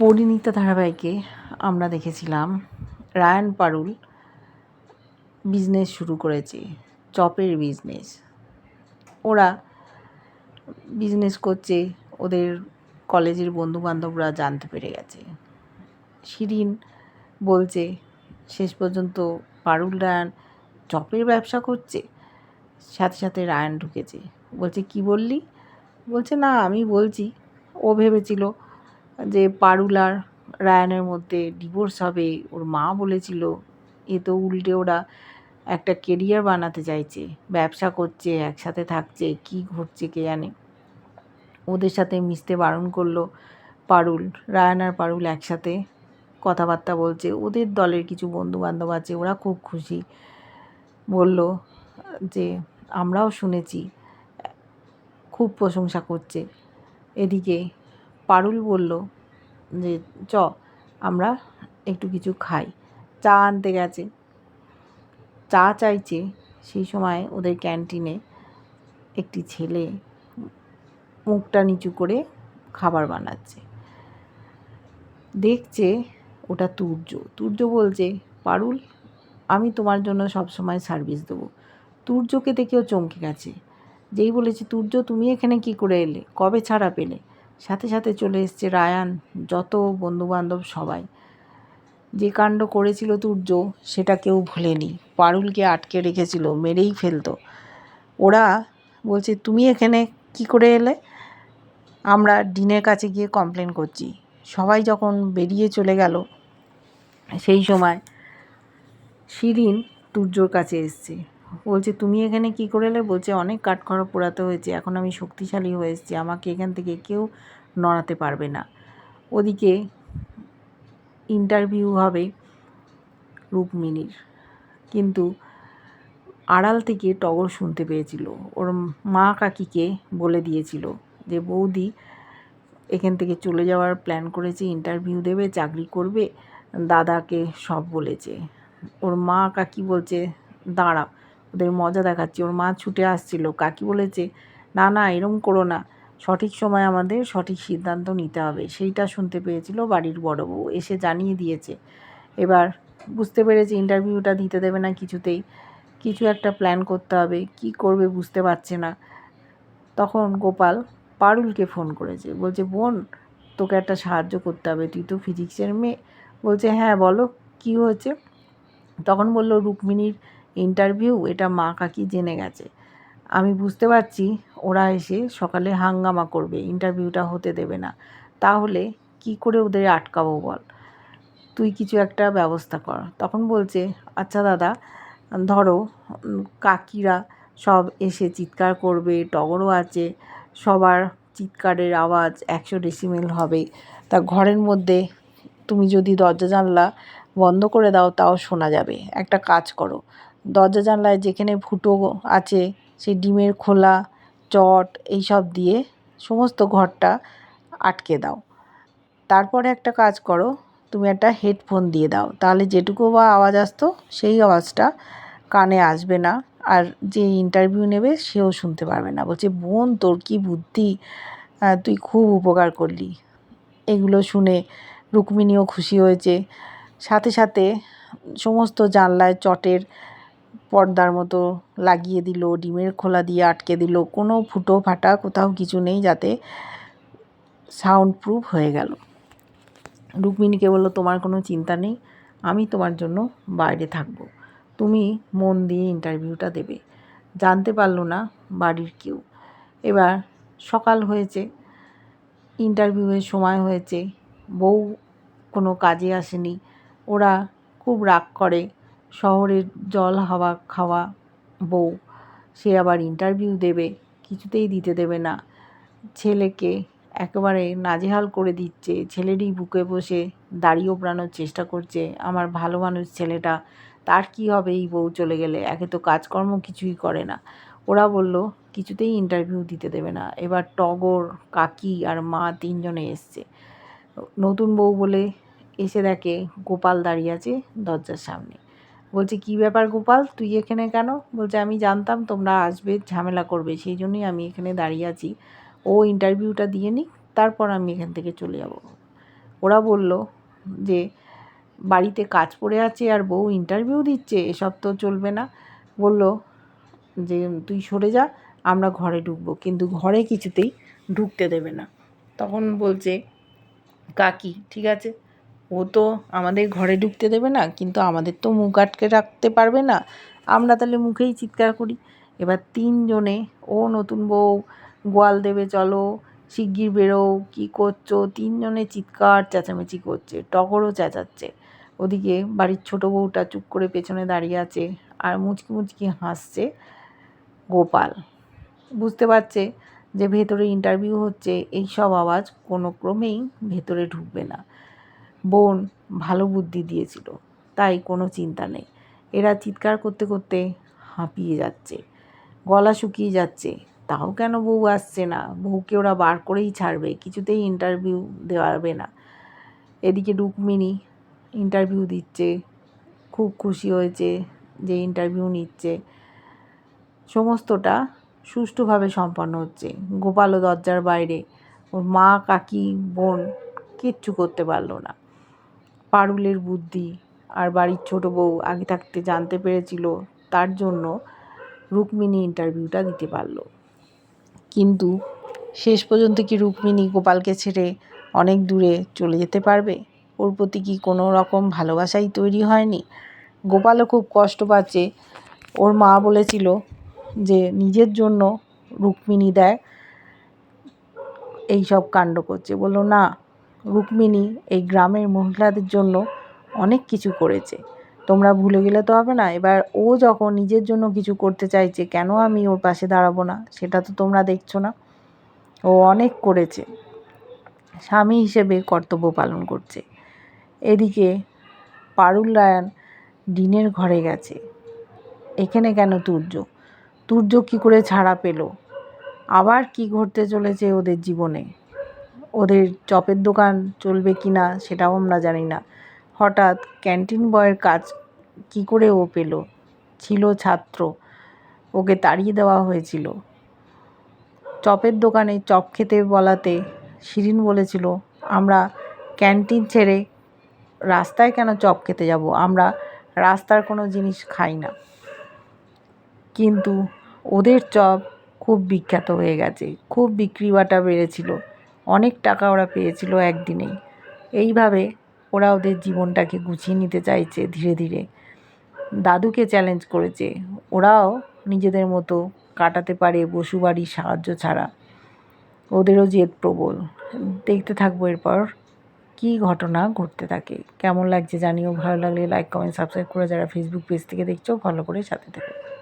পরিণীতা ধারাবাহিকে আমরা দেখেছিলাম, রায়ান পারুল বিজনেস শুরু করেছে, চপের বিজনেস ওরা বিজনেস করছে, ওদের কলেজের বন্ধুবান্ধবরা জানতে পেরে গেছে। শিরিন বলছে, শেষ পর্যন্ত পারুল, রায়ান চপের ব্যবসা করছে? সাথে সাথে রায়ান ঢুকেছে। বলছে, কি বললি? বলছে, না, আমি বলছি। ও ভেবেছিল যে পারুল আর রায়ানের মধ্যে ডিভোর্স হবে, ওর মা বলেছিল, এ তো উল্টে ওরা একটা কেরিয়ার বানাতে চাইছে, ব্যবসা করছে, একসাথে থাকছে, কি ঘটছে কে জানে। ওদের সাথে মিশতে বারণ করল পারুল, রায়ান আর পারুল একসাথে কথাবার্তা বলছে, ওদের দলের কিছু বন্ধু বান্ধব আছে, ওরা খুব খুশি। বলল যে, আমরাও শুনেছি, খুব প্রশংসা করছে। এদিকে পারুল বলল, যে, চ, আমরা একটু কিছু খাই। চা আনতে গেছে। চা চাইছে সেই সময় ওদের ক্যান্টিনে একটি ছেলে মুখটা নিচু করে খাবার বানাচ্ছে। দেখছে ওটা তুর্য। তুর্য বলছে, পারুল, আমি তোমার জন্য সবসময় সার্ভিস দেবো। তুর্যকে দেখেও চমকে গেছে। যেই বলেছে, তুর্য, তুমি এখানে কি করে এলে? কবে ছাড়া পেলে? সাথে সাথে চলে এসছে রায়ান, যত বন্ধুবান্ধব সবাই। যে কাণ্ড করেছিল তুর্য, সেটা কেউ ভুলেনি। পারুলকে আটকে রেখেছিল, মেরেই ফেলতো। ওরা বলছে, তুমি এখানে কি করে এলে? আমরা ডিনের কাছে গিয়ে কমপ্লেন করছি। সবাই যখন বেরিয়ে চলে গেল, সেই সময় শিরিন তুর্যর কাছে এসছে। বলছে, তুমি এখানে কি করে এলে বলছে, অনেক কাঠখড়া পোড়াতে হয়েছে, এখন আমি শক্তিশালী হয়ে এসেছি, আমাকে এখান থেকে কেউ নড়াতে পারবে না। ওদিকে ইন্টারভিউ হবে রুক্মিণীর। কিন্তু আড়াল থেকে টগর শুনতে পেয়েছিল। ওর মা কাকিকে বলে দিয়েছিল যে, বৌদি, এখান থেকে চলে যাওয়ার প্ল্যান করেছে ইন্টারভিউ দেবে, চাকরি করবে, দাদাকে সব বলেছে। ওর মা কাকি বলছে দাঁড়া ওদের মজা দেখাচ্ছি। ওর মা ছুটে আসছিল। কাকি বলেছে, না না, এরম করো না। সঠিক সময় আমাদের সঠিক সিদ্ধান্ত নিতে হবে। সেইটা শুনতে পেয়েছিল বাড়ির বড় বউ। এসে জানিয়ে দিয়েছে। এবার বুঝতে পেরেছে ইন্টারভিউটা দিতে দেবে না কিছুতেই। কিছু একটা প্ল্যান করতে হবে। কি করবে বুঝতে পারছে না। তখন গোপাল পারুলকে ফোন করেছে। বলছে, বোন, তোকে একটা সাহায্য করতে হবে। তুই তো ফিজিক্সের মেয়ে। বলছে হ্যাঁ বলো। কি হয়েছে? তখন বলল, রুক্মিণীর ইন্টারভিউ, এটা মা কাকি জেনে গেছে। আমি বুঝতে পারছি ওরা এসে সকালে হাঙ্গামা করবে, ইন্টারভিউটা হতে দেবে না। তাহলে কি করে ওদের আটকাবো বল? তুই কিছু একটা ব্যবস্থা কর। তখন বলছে আচ্ছা দাদা, ধরো কাকিরা সব এসে চিৎকার করবে, টগরও আছে, সবার চিৎকারের আওয়াজ একশো ডেসিমেল হবে। তা ঘরের মধ্যে তুমি যদি দরজা জানলা বন্ধ করে দাও, তাও শোনা যাবে। একটা কাজ করো। দরজা জানলায় যেখানে ফুটো আছে, সেই ডিমের খোলা, চট এইসব দিয়ে সমস্ত ঘরটা আটকে দাও। তারপরে একটা কাজ করো, তুমি একটা হেডফোন দিয়ে দাও। তাহলে যেটুকু বা আওয়াজ আসতো, সেই আওয়াজটা কানে আসবে না। আর যে ইন্টারভিউ নেবে, সেও শুনতে পারবে না। বলছে, বোন, তোর কি বুদ্ধি? তুই খুব উপকার করলি। এগুলো শুনে রুক্মিণীও খুশি হয়েছে। সাথে সাথে সমস্ত জানলায় চটের পর্দার মতো লাগিয়ে দিল, ডিমের খোলা দিয়ে আটকে দিল, কোনো ফুটো ফাটা কোথাও কিছু নেই যাতে সাউন্ড প্রুফ হয়ে গেল। রুক্মিণীকে বলল, তোমার কোনো চিন্তা নেই, আমি তোমার জন্য বাইরে থাকব। তুমি মন দিয়ে ইন্টারভিউটা দেবে। জানতে পারল না বাড়ির কেউ। এবার সকাল হয়েছে ইন্টারভিউয়ের সময় হয়েছে, বউ কোনো কাজে আসেনি ওরা খুব রাগ করে। শহরের জল হাওয়া খাওয়া বউ, সে আবার ইন্টারভিউ দেবে, কিছুতেই দিতে দেবে না। ছেলেকে একেবারে নাজেহাল করে দিচ্ছে। ছেলেরই বুকে বসে দাড়ি ওপড়ানোর চেষ্টা করছে, আমার ভালো মানুষ ছেলেটা, তার কি হবে এই বউ চলে গেলে? একে তো কাজকর্ম কিছুই করে না। ওরা বলল, কিছুতেই ইন্টারভিউ দিতে দেবে না। এবার টগর, কাকি আর মা তিনজনে এসছে। নতুন বউ বলে এসে দেখে গোপাল দাঁড়িয়ে আছে দরজার সামনে। বলছে, কি ব্যাপার গোপাল? তুই এখানে কেন? বলছে, আমি জানতাম তোমরা আসবে, ঝামেলা করবে, সেই জন্যই আমি এখানে দাঁড়িয়ে আছি। ও ইন্টারভিউটা দিয়ে নিক, তারপর আমি এখান থেকে চলে যাব। ওরা বলল যে, বাড়িতে কাজ পড়ে আছে আর বউ ইন্টারভিউ দিচ্ছে, এসব তো চলবে না। বলল যে, তুই সরে যা, আমরা ঘরে ঢুকবো। কিন্তু ঘরে কিছুতেই ঢুকতে দেবে না। তখন বলছে, কাকি, ঠিক আছে? ও তো আমাদের ঘরে ঢুকতে দেবে না, কিন্তু আমাদের তো মুখ আটকে রাখতে পারবে না। আমরা তাহলে মুখেই চিৎকার করি। এবার তিনজনে, ও নতুন বউ, গোয়াল দেবে, চলো, শিগগির বেরো কী করছ? তিনজনে চিৎকার, চেঁচামেচি করছে, টগরও চেঁচাচ্ছে। ওদিকে বাড়ির ছোট বউটা চুপ করে পেছনে দাঁড়িয়ে আছে আর মুচকি মুচকি হাসছে গোপাল। বুঝতে পারছে যে ভেতরে ইন্টারভিউ হচ্ছে এই সব আওয়াজ কোনো ক্রমেই ভেতরে ঢুকবে না। বোন ভালো বুদ্ধি দিয়েছিল, তাই কোনো চিন্তা নেই। এরা চিৎকার করতে করতে হাঁপিয়ে যাচ্ছে, গলা শুকিয়ে যাচ্ছে। তাও কেন বউ আসছে না? বউকে ওরা বার করেই ছাড়বে, কিছুতেই ইন্টারভিউ দেওয়াবে না। এদিকে রুক্মিণী ইন্টারভিউ দিচ্ছে, খুব খুশি হয়েছে যে ইন্টারভিউ নিচ্ছে। সমস্তটা সুষ্ঠুভাবে সম্পন্ন হচ্ছে। গোপালও দরজার বাইরে, ওর মা, কাকি, বোন কিচ্ছু করতে পারল না। পারুলের বুদ্ধি আর বাড়ির ছোট বউ আগে থাকতে জানতে পেরেছিল, তার জন্য রুক্মিণী ইন্টারভিউটা দিতে পারল। কিন্তু শেষ পর্যন্ত কি রুক্মিণী গোপালকে ছেড়ে অনেক দূরে চলে যেতে পারবে? ওর প্রতি কি কোনো রকম ভালোবাসাই তৈরি হয়নি? গোপালও খুব কষ্ট পাচ্ছে। ওর মা বলেছিল যে, নিজের জন্য রুক্মিণী দেয় এই সব কাণ্ড করছে। বলল, না রুক্মিণী এই গ্রামের মহিলাদের জন্য অনেক কিছু করেছে। তোমরা ভুলে গেলে তো হবে না, এবার ও যখন নিজের জন্য কিছু করতে চাইছে, কেন আমি ওর পাশে দাঁড়াবো না? সেটা তো তোমরা দেখছ না। ও অনেক করেছে। স্বামী হিসেবে কর্তব্য পালন করছে। এদিকে পারুল রায়ান ডিনের ঘরে গেছে। এখানে কেন তুর্য? তুর্য কী করে ছাড়া পেল? আবার কি ঘটতে চলেছে ওদের জীবনে? ওদের চপের দোকান চলবে কি না সেটাও আমরা জানি না। হঠাৎ ক্যান্টিন বয়ের কাজ কি করে ও পেল? ছিল ছাত্র। ওকে তাড়িয়ে দেওয়া হয়েছিল। চপের দোকানে চপ খেতে বলাতে শিরিন বলেছিল, আমরা ক্যান্টিন ছেড়ে রাস্তায় কেন চপ খেতে যাব? আমরা রাস্তার কোনো জিনিস খাই না। কিন্তু ওদের চপ খুব বিখ্যাত হয়ে গেছে। খুব বিক্রি বাটা বেড়েছিল। অনেক টাকা ওরা পেয়েছিল একদিনেই। এইভাবে ওরা ওদের জীবনটাকে গুছিয়ে নিতে চাইছে ধীরে ধীরে। দাদুকে চ্যালেঞ্জ করেছে। ওরাও নিজেদের মতো কাটাতে পারে বসুবাড়ির সাহায্য ছাড়া। ওদেরও জেদ প্রবল। দেখতে থাকব এরপর কী ঘটনা ঘটতে থাকে। কেমন লাগছে জানিও। ভালো লাগলে লাইক কমেন্ট সাবস্ক্রাইব করে যারা ফেসবুক পেজ থেকে দেখছ ভালো করে সাথে থেকো।